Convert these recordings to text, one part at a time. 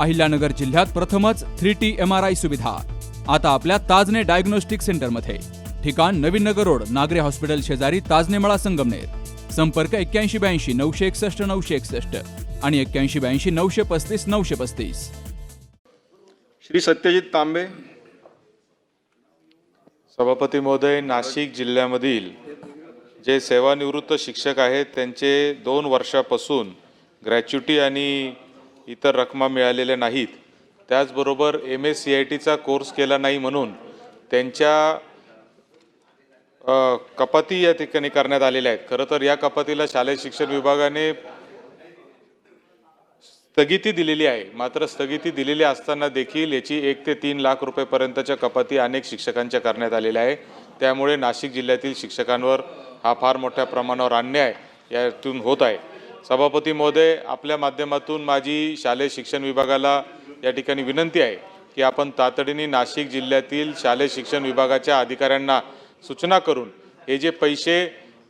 अहिल्यानगर जिल्ह्यात प्रथमच three T M R I सुविधा. आता आपल्या ताजने डायग्नोस्टिक सेंटरमध्ये. ठिकाण नवीन नगर रोड नागरे हॉस्पिटल शेजारी ताजने मळा संगमनेर. संपर्क एक्क्याऐंशी ब्याऐंशी नऊशे एकसष्ट नऊशे एकसष्ट आणि एक्क्याऐंशी ब्याऐंशी नऊशे पस्तीस नऊशे पस्तीस. श्री सत्यजित तांबे सभापती महोदय नाशिक जिल्ह्यामधील जे सेवानिवृत्त शिक्षक आहेत त्यांचे दोन वर्षापासून ग्रॅच्युटी आणि इतर रकमा मिळालेल्या नाहीत. त्याचबरोबर एम एस सी आय टीचा कोर्स केला नाही म्हणून त्यांच्या कपाती या ठिकाणी करण्यात आलेल्या आहेत. खरं तर या कपातीला शालेय शिक्षण विभागाने स्थगिती दिलेली आहे. मात्र स्थगिती दिलेली असताना देखील याची एक ते तीन लाख रुपयेपर्यंतच्या कपाती अनेक शिक्षकांच्या करण्यात आलेल्या आहे. त्यामुळे नाशिक जिल्ह्यातील शिक्षकांवर हा फार मोठ्या प्रमाणावर अन्याय यातून होत आहे. सभापती महोदय आपल्या माध्यमातून माझी शालेय शिक्षण विभागाला या ठिकाणी विनंती आहे की आपण तातडीने नाशिक जिल्ह्यातील शालेय शिक्षण विभागाच्या अधिकाऱ्यांना सूचना करून हे जे पैसे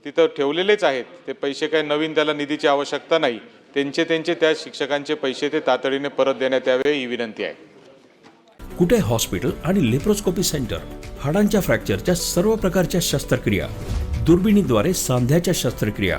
तिथं ठेवलेलेच आहेत ते पैसे काही नवीन त्याला निधीची आवश्यकता नाही त्यांचे त्यांचे त्या शिक्षकांचे पैसे ते तातडीने परत देण्यात यावे ही विनंती आहे. कुठे हॉस्पिटल आणि लेप्रोस्कोपी सेंटर हाडांच्या फ्रॅक्चरच्या सर्व प्रकारच्या शस्त्रक्रिया दुर्बिणीद्वारे सांध्याच्या शस्त्रक्रिया